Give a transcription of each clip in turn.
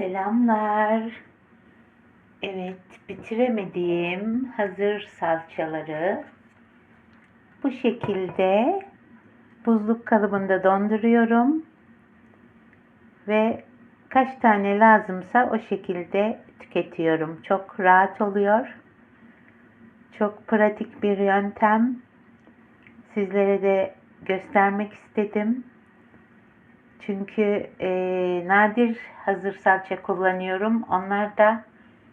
Selamlar. Evet, bitiremediğim hazır salçaları bu şekilde buzluk kalıbında donduruyorum ve kaç tane lazımsa o şekilde tüketiyorum. Çok rahat oluyor. Çok pratik bir yöntem. Sizlere de göstermek istedim. Çünkü e, nadir hazır salça kullanıyorum. Onlar da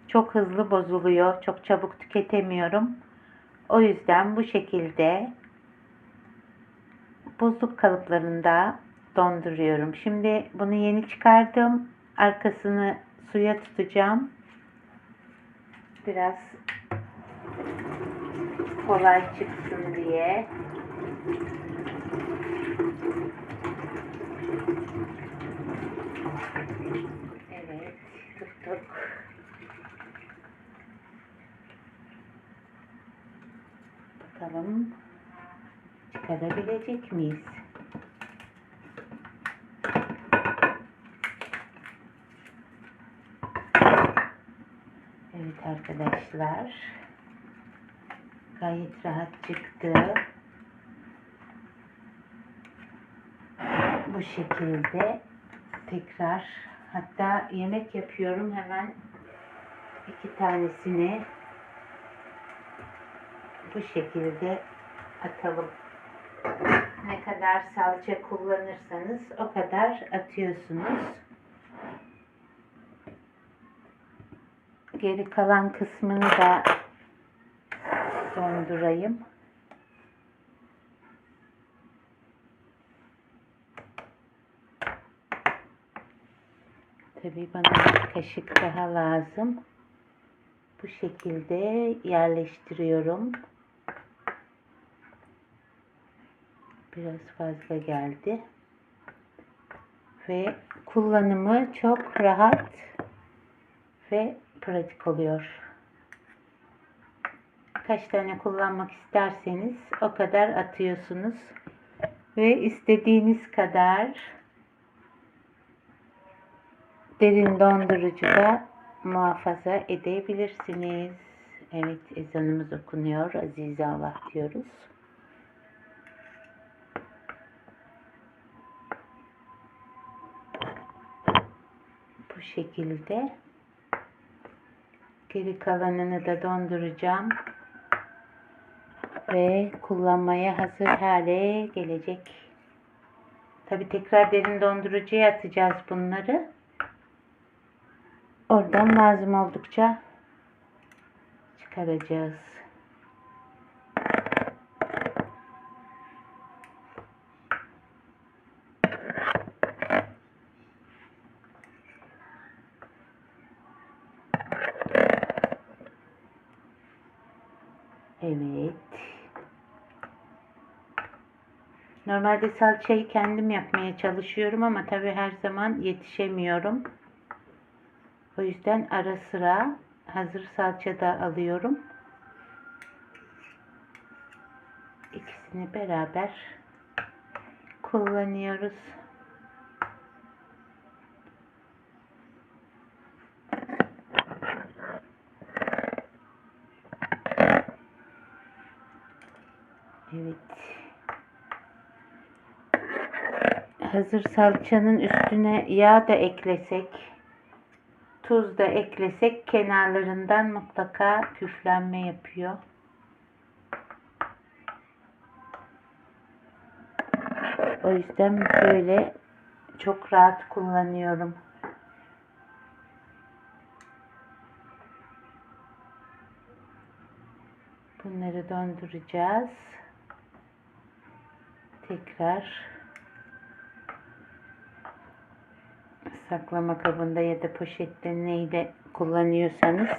çok hızlı bozuluyor. Çok çabuk tüketemiyorum. O yüzden bu şekilde buzluk kalıplarında donduruyorum. Şimdi bunu yeni çıkardım. Arkasını suya tutacağım. Biraz kolay çıksın diye. Evet, tuttuk. Bakalım çıkarabilecek miyiz? Evet arkadaşlar. Gayet rahat çıktı. Bu şekilde tekrar hatta yemek yapıyorum hemen iki tanesini bu şekilde atalım. Ne kadar salça kullanırsanız o kadar atıyorsunuz. Geri kalan kısmını da dondurayım. Tabii bana bir kaşık daha lazım. Bu şekilde yerleştiriyorum. Biraz fazla geldi. Ve kullanımı çok rahat ve pratik oluyor. Kaç tane kullanmak isterseniz o kadar atıyorsunuz. Ve istediğiniz kadar derin dondurucuda muhafaza edebilirsiniz. Evet ezanımız okunuyor. Azize Allah diyoruz. Bu şekilde geri kalanını da donduracağım ve kullanmaya hazır hale gelecek. Tabi tekrar derin dondurucuya atacağız bunları. Oradan lazım oldukça çıkaracağız. Evet. Normalde salçayı kendim yapmaya çalışıyorum ama tabii her zaman yetişemiyorum. O yüzden ara sıra hazır salça da alıyorum. İkisini beraber kullanıyoruz. Evet. Hazır salçanın üstüne yağ da eklesek, tuz da eklesek kenarlarından mutlaka küflenme yapıyor. O yüzden böyle çok rahat kullanıyorum. Bunları donduracağız. Tekrar saklama kabında ya da poşette neyle kullanıyorsanız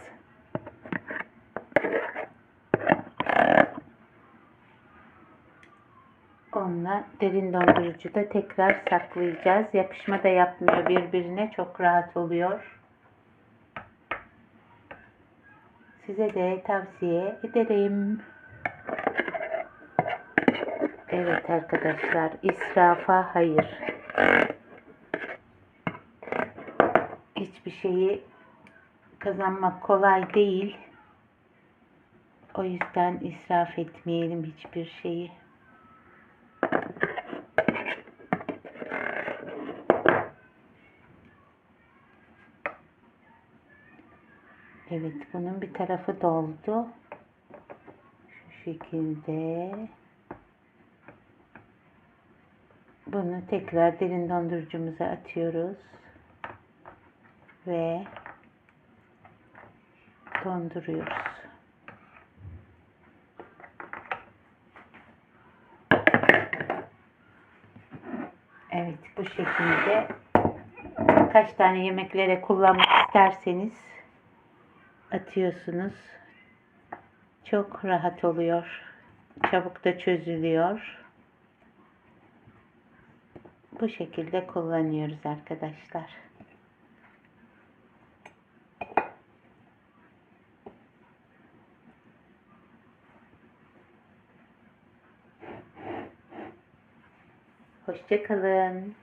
onunla derin dondurucuda tekrar saklayacağız. Yapışma da yapmıyor birbirine. Çok rahat oluyor. Size de tavsiye ederim. Evet arkadaşlar israfa hayır. Hiçbir şeyi kazanmak kolay değil. O yüzden israf etmeyelim hiçbir şeyi. Evet, bunun bir tarafı doldu. Şu şekilde. Bunu tekrar derin dondurucumuza atıyoruz. Ve donduruyoruz. Evet, bu şekilde kaç tane yemeklere kullanmak isterseniz atıyorsunuz. Çok rahat oluyor. Çabuk da çözülüyor. Bu şekilde kullanıyoruz arkadaşlar. Hoşçakalın.